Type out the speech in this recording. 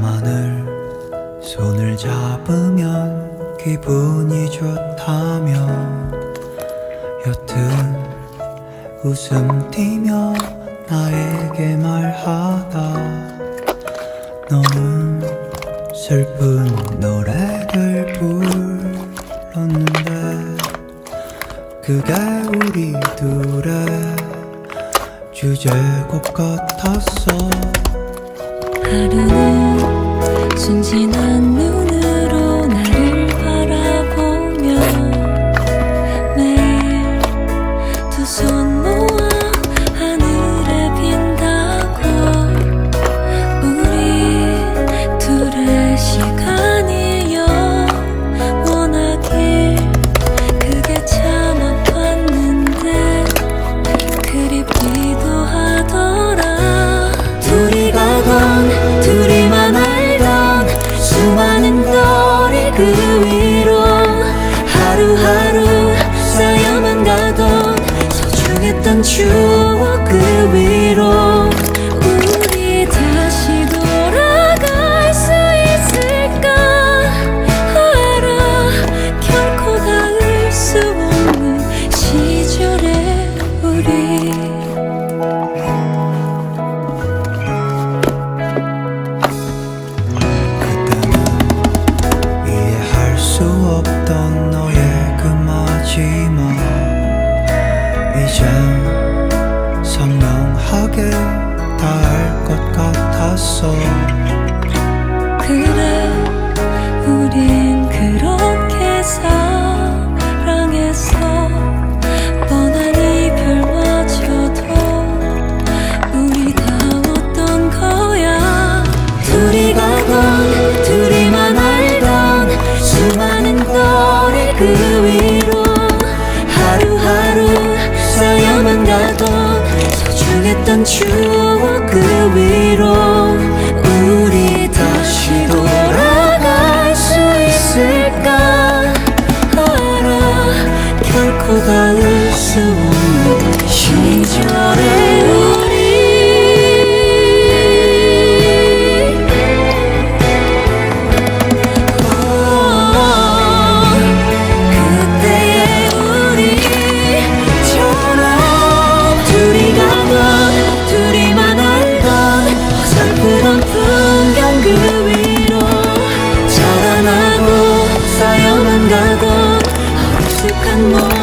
밤하늘 손을 잡으면 기분이 좋다며 여튼 웃음 띠며 나에게 말하다 너는 슬픈 노래를 불렀는데 그게 우리 둘의 주제곡 같았어 하루는 순진한 눈 等秋。 이젠 선명하게 다 알 것 같았어 그래 우린 그렇게 사랑했어 뻔한 이별마저도 우리 다 어떤 거야? 둘이 가던 둘이만 알던 수많은 거리 그 위 소중했던 추억 그 위로 우리 다시 돌아갈 수 있을까? 알아 결코 닿을 수 어